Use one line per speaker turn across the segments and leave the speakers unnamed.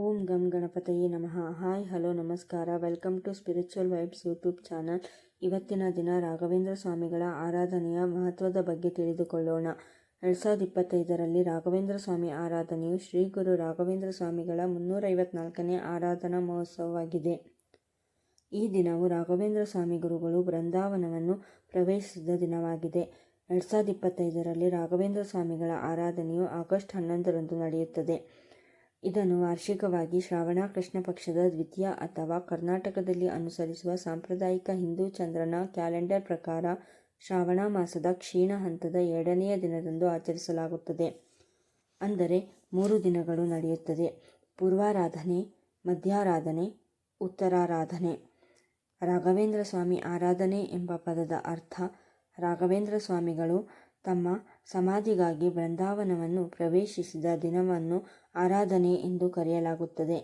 ಓಂ ಗಂ ಗಣಪತಯೇ ನಮಃ. ಹಾಯ್, ಹಲೋ, ನಮಸ್ಕಾರ. Welcome to spiritual vibes YouTube channel. ಇವತ್ತಿನ ದಿನ ರಾಘವೇಂದ್ರ ಸ್ವಾಮಿಗಳ ಆರಾಧನೆಯ ಮಹತ್ವದ ಬಗ್ಗೆ ತಿಳಿದುಕೊಳ್ಳೋಣ. ಎರಡು ಸಾವಿರದ ಇಪ್ಪತ್ತೈದರಲ್ಲಿ ರಾಘವೇಂದ್ರ ಸ್ವಾಮಿ ಆರಾಧನೆಯು ಶ್ರೀ ಗುರು ರಾಘವೇಂದ್ರ ಸ್ವಾಮಿಗಳ ಮುನ್ನೂರೈವತ್ನಾಲ್ಕನೇ ಆರಾಧನಾ ಮಹೋತ್ಸವವಾಗಿದೆ. ಈ ದಿನವು ರಾಘವೇಂದ್ರ ಸ್ವಾಮಿ ಗುರುಗಳು ಬೃಂದಾವನವನ್ನು ಪ್ರವೇಶಿಸಿದ ದಿನವಾಗಿದೆ. ಎರಡು ಸಾವಿರದ ಇಪ್ಪತ್ತೈದರಲ್ಲಿ ರಾಘವೇಂದ್ರ ಸ್ವಾಮಿಗಳ ಆರಾಧನೆಯು ಆಗಸ್ಟ್ ಹನ್ನೊಂದರಂದು ನಡೆಯುತ್ತದೆ. ಇದನ್ನು ವಾರ್ಷಿಕವಾಗಿ ಶ್ರಾವಣ ಕೃಷ್ಣ ಪಕ್ಷದ ದ್ವಿತೀಯ ಅಥವಾ ಕರ್ನಾಟಕದಲ್ಲಿ ಅನುಸರಿಸುವ ಸಾಂಪ್ರದಾಯಿಕ ಹಿಂದೂ ಚಂದ್ರನ ಕ್ಯಾಲೆಂಡರ್ ಪ್ರಕಾರ ಶ್ರಾವಣ ಮಾಸದ ಕ್ಷೀಣ ಹಂತದ ಎರಡನೆಯ ದಿನದಂದು ಆಚರಿಸಲಾಗುತ್ತದೆ. ಅಂದರೆ ಮೂರು ದಿನಗಳು ನಡೆಯುತ್ತದೆ. ಪೂರ್ವಾರಾಧನೆ, ಮಧ್ಯಾರಾಧನೆ, ಉತ್ತರಾರಾಧನೆ. ರಾಘವೇಂದ್ರ ಸ್ವಾಮಿ ಆರಾಧನೆ ಎಂಬ ಪದದ ಅರ್ಥ ರಾಘವೇಂದ್ರ ಸ್ವಾಮಿಗಳು ತಮ್ಮ ಸಮಾಧಿಗಾಗಿ ಬೃಂದಾವನವನ್ನು ಪ್ರವೇಶಿಸಿದ ದಿನವನ್ನು ಆರಾಧನೆ ಎಂದು ಕರೆಯಲಾಗುತ್ತದೆ.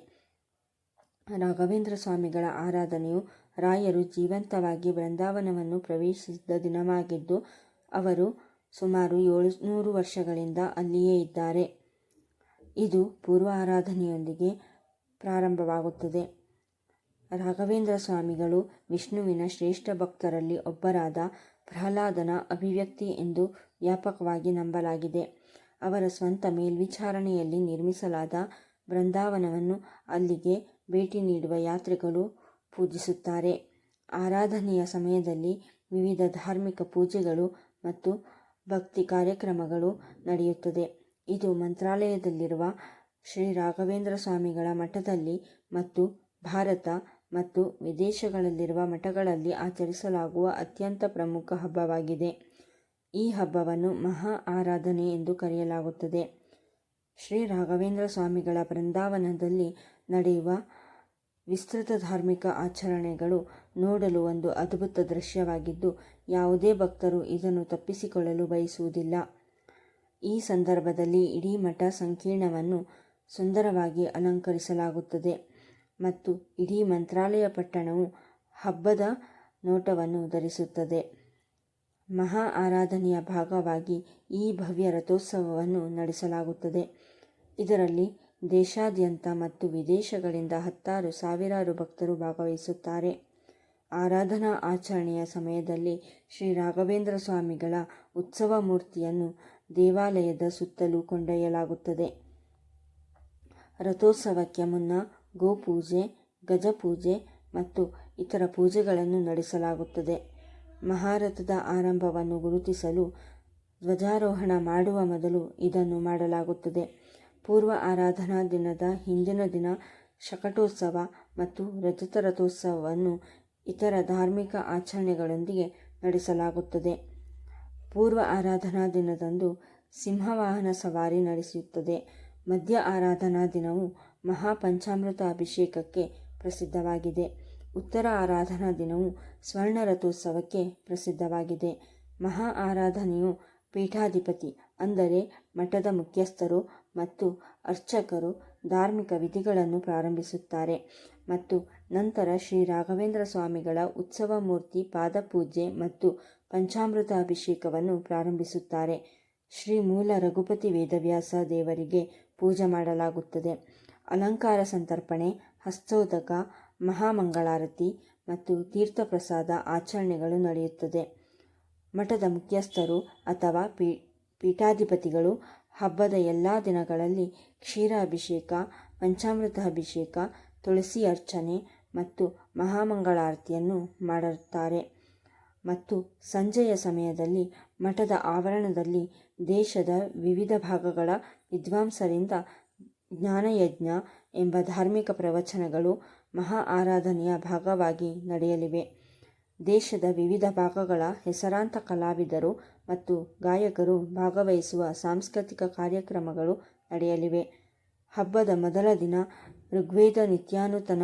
ರಾಘವೇಂದ್ರ ಸ್ವಾಮಿಗಳ ಆರಾಧನೆಯು ರಾಯರು ಜೀವಂತವಾಗಿ ಬೃಂದಾವನವನ್ನು ಪ್ರವೇಶಿಸಿದ ದಿನವಾಗಿದ್ದು, ಅವರು ಸುಮಾರು ಏಳುನೂರು ವರ್ಷಗಳಿಂದ ಅಲ್ಲಿಯೇ ಇದ್ದಾರೆ. ಇದು ಪೂರ್ವ ಆರಾಧನೆಯೊಂದಿಗೆ ಪ್ರಾರಂಭವಾಗುತ್ತದೆ. ರಾಘವೇಂದ್ರ ಸ್ವಾಮಿಗಳು ವಿಷ್ಣುವಿನ ಶ್ರೇಷ್ಠ ಭಕ್ತರಲ್ಲಿ ಒಬ್ಬರಾದ ಪ್ರಹ್ಲಾದನ ಅಭಿವ್ಯಕ್ತಿ ಎಂದು ವ್ಯಾಪಕವಾಗಿ ನಂಬಲಾಗಿದೆ. ಅವರ ಸ್ವಂತ ಮೇಲ್ವಿಚಾರಣೆಯಲ್ಲಿ ನಿರ್ಮಿಸಲಾದ ಬೃಂದಾವನವನ್ನು ಅಲ್ಲಿಗೆ ಭೇಟಿ ನೀಡುವ ಯಾತ್ರಿಗಳು ಪೂಜಿಸುತ್ತಾರೆ. ಆರಾಧನೆಯ ಸಮಯದಲ್ಲಿ ವಿವಿಧ ಧಾರ್ಮಿಕ ಪೂಜೆಗಳು ಮತ್ತು ಭಕ್ತಿ ಕಾರ್ಯಕ್ರಮಗಳು ನಡೆಯುತ್ತದೆ. ಇದು ಮಂತ್ರಾಲಯದಲ್ಲಿರುವ ಶ್ರೀ ರಾಘವೇಂದ್ರ ಸ್ವಾಮಿಗಳ ಮಠದಲ್ಲಿ ಮತ್ತು ಭಾರತ ಮತ್ತು ವಿದೇಶಗಳಲ್ಲಿರುವ ಮಠಗಳಲ್ಲಿ ಆಚರಿಸಲಾಗುವ ಅತ್ಯಂತ ಪ್ರಮುಖ ಹಬ್ಬವಾಗಿದೆ. ಈ ಹಬ್ಬವನ್ನು ಮಹಾ ಆರಾಧನೆ ಎಂದು ಕರೆಯಲಾಗುತ್ತದೆ. ಶ್ರೀ ರಾಘವೇಂದ್ರ ಸ್ವಾಮಿಗಳ ಬೃಂದಾವನದಲ್ಲಿ ನಡೆಯುವ ವಿಸ್ತೃತ ಧಾರ್ಮಿಕ ಆಚರಣೆಗಳು ನೋಡಲು ಒಂದು ಅದ್ಭುತ ದೃಶ್ಯವಾಗಿದ್ದು, ಯಾವುದೇ ಭಕ್ತರು ಇದನ್ನು ತಪ್ಪಿಸಿಕೊಳ್ಳಲು ಬಯಸುವುದಿಲ್ಲ. ಈ ಸಂದರ್ಭದಲ್ಲಿ ಇಡೀ ಮಠ ಸಂಕೀರ್ಣವನ್ನು ಸುಂದರವಾಗಿ ಅಲಂಕರಿಸಲಾಗುತ್ತದೆ. ಮತ್ತು ಇಡೀ ಮಂತ್ರಾಲಯ ಪಟ್ಟಣವು ಹಬ್ಬದ ನೋಟವನ್ನು ಧರಿಸುತ್ತದೆ ಮಹಾ ಆರಾಧನೆಯ ಭಾಗವಾಗಿ ಈ ಭವ್ಯ ರಥೋತ್ಸವವನ್ನು ನಡೆಸಲಾಗುತ್ತದೆ. ಇದರಲ್ಲಿ ದೇಶಾದ್ಯಂತ ಮತ್ತು ವಿದೇಶಗಳಿಂದ ಹತ್ತಾರು ಸಾವಿರಾರು ಭಕ್ತರು ಭಾಗವಹಿಸುತ್ತಾರೆ. ಆರಾಧನಾ ಆಚರಣೆಯ ಸಮಯದಲ್ಲಿ ಶ್ರೀ ರಾಘವೇಂದ್ರ ಸ್ವಾಮಿಗಳ ಉತ್ಸವ ಮೂರ್ತಿಯನ್ನು ದೇವಾಲಯದ ಸುತ್ತಲೂ ಕೊಂಡೊಯ್ಯಲಾಗುತ್ತದೆ. ರಥೋತ್ಸವಕ್ಕೆ ಮುನ್ನ ಗೋಪೂಜೆ, ಗಜಪೂಜೆ ಮತ್ತು ಇತರ ಪೂಜೆಗಳನ್ನು ನಡೆಸಲಾಗುತ್ತದೆ. ಮಹಾರಥದ ಆರಂಭವನ್ನು ಗುರುತಿಸಲು ಧ್ವಜಾರೋಹಣ ಮಾಡುವ ಮೊದಲು ಇದನ್ನು ಮಾಡಲಾಗುತ್ತದೆ. ಪೂರ್ವ ಆರಾಧನಾ ದಿನದ ಹಿಂದಿನ ದಿನ ಶಕಟೋತ್ಸವ ಮತ್ತು ರಜತ ರಥೋತ್ಸವವನ್ನು ಇತರ ಧಾರ್ಮಿಕ ಆಚರಣೆಗಳೊಂದಿಗೆ ನಡೆಸಲಾಗುತ್ತದೆ. ಪೂರ್ವ ಆರಾಧನಾ ದಿನದಂದು ಸಿಂಹವಾಹನ ಸವಾರಿ ನಡೆಸುತ್ತದೆ ಮಧ್ಯ ಆರಾಧನಾ ದಿನವು ಮಹಾಪಂಚಾಮೃತ ಅಭಿಷೇಕಕ್ಕೆ ಪ್ರಸಿದ್ಧವಾಗಿದೆ. ಉತ್ತರ ಆರಾಧನಾ ದಿನವು ಸ್ವರ್ಣ ರಥೋತ್ಸವಕ್ಕೆ ಪ್ರಸಿದ್ಧವಾಗಿದೆ. ಮಹಾ ಆರಾಧನೆಯು ಪೀಠಾಧಿಪತಿ, ಅಂದರೆ ಮಠದ ಮುಖ್ಯಸ್ಥರು ಮತ್ತು ಅರ್ಚಕರು ಧಾರ್ಮಿಕ ವಿಧಿಗಳನ್ನು ಪ್ರಾರಂಭಿಸುತ್ತಾರೆ ಮತ್ತು ನಂತರ ಶ್ರೀ ರಾಘವೇಂದ್ರ ಸ್ವಾಮಿಗಳ ಉತ್ಸವ ಮೂರ್ತಿ ಪಾದಪೂಜೆ ಮತ್ತು ಪಂಚಾಮೃತ ಅಭಿಷೇಕವನ್ನು ಪ್ರಾರಂಭಿಸುತ್ತಾರೆ. ಶ್ರೀ ಮೂಲ ರಘುಪತಿ ವೇದವ್ಯಾಸ ದೇವರಿಗೆ ಪೂಜೆ ಮಾಡಲಾಗುತ್ತದೆ. ಅಲಂಕಾರ ಸಂತರ್ಪಣೆ, ಹಸ್ತೋದಕ, ಮಹಾಮಂಗಳಾರತಿ ಮತ್ತು ತೀರ್ಥಪ್ರಸಾದ ಆಚರಣೆಗಳು ನಡೆಯುತ್ತದೆ. ಮಠದ ಮುಖ್ಯಸ್ಥರು ಅಥವಾ ಪೀ, ಪೀಠಾಧಿಪತಿಗಳು ಹಬ್ಬದ ಎಲ್ಲ ದಿನಗಳಲ್ಲಿ ಕ್ಷೀರಾಭಿಷೇಕ ಪಂಚಾಮೃತ ಅಭಿಷೇಕ ತುಳಸಿ ಅರ್ಚನೆ ಮತ್ತು ಮಹಾಮಂಗಳಾರತಿಯನ್ನು ಮಾಡುತ್ತಾರೆ. ಮತ್ತು ಸಂಜೆಯ ಸಮಯದಲ್ಲಿ ಮಠದ ಆವರಣದಲ್ಲಿ ದೇಶದ ವಿವಿಧ ಭಾಗಗಳ ವಿದ್ವಾಂಸರಿಂದ ಜ್ಞಾನಯಜ್ಞ ಎಂಬ ಧಾರ್ಮಿಕ ಪ್ರವಚನಗಳು ಮಹಾ ಆರಾಧನೆಯ ಭಾಗವಾಗಿ ನಡೆಯಲಿವೆ. ದೇಶದ ವಿವಿಧ ಭಾಗಗಳ ಹೆಸರಾಂತ ಕಲಾವಿದರು ಮತ್ತು ಗಾಯಕರು ಭಾಗವಹಿಸುವ ಸಾಂಸ್ಕೃತಿಕ ಕಾರ್ಯಕ್ರಮಗಳು ನಡೆಯಲಿವೆ. ಹಬ್ಬದ ಮೊದಲ ದಿನ ಋಗ್ವೇದ ನಿತ್ಯಾನುತನ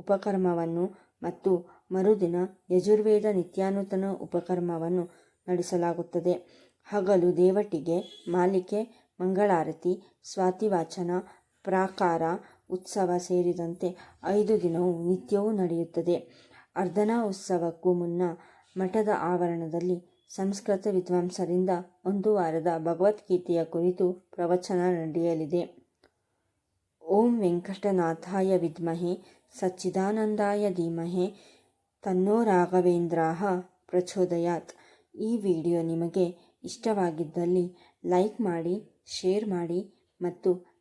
ಉಪಕರ್ಮವನ್ನು ಮತ್ತು ಮರುದಿನ ಯಜುರ್ವೇದ ನಿತ್ಯಾನುತನ ಉಪಕರ್ಮವನ್ನು ನಡೆಸಲಾಗುತ್ತದೆ. ಹಗಲು ದೇವಟಿಗೆ ಮಾಲಿಕೆ, ಮಂಗಳಾರತಿ, ಸ್ವಾತಿವಾಚನ ಪ್ರಾಕಾರ ಉತ್ಸವ ಸೇರಿದಂತೆ ಐದು ದಿನವೂ ನಿತ್ಯವೂ ನಡೆಯುತ್ತದೆ. ಅರ್ಧನಾ ಉತ್ಸವಕ್ಕೂ ಮುನ್ನ ಮಠದ ಆವರಣದಲ್ಲಿ ಸಂಸ್ಕೃತ ವಿದ್ವಾಂಸರಿಂದ ಒಂದು ವಾರದ ಭಗವದ್ಗೀತೆಯ ಕುರಿತು ಪ್ರವಚನ ನಡೆಯಲಿದೆ. ಓಂ ವೆಂಕಟನಾಥಾಯ ವಿದ್ಮಹೆ, ಸಚ್ಚಿದಾನಂದಾಯ ಧೀಮಹೆ, ತನ್ನೋ ರಾಘವೇಂದ್ರಾಹ ಪ್ರಚೋದಯಾತ್. ಈ ವಿಡಿಯೋ ನಿಮಗೆ ಇಷ್ಟವಾಗಿದ್ದಲ್ಲಿ ಲೈಕ್ ಮಾಡಿ, ಶೇರ್ ಮಾಡಿ ಮತ್ತು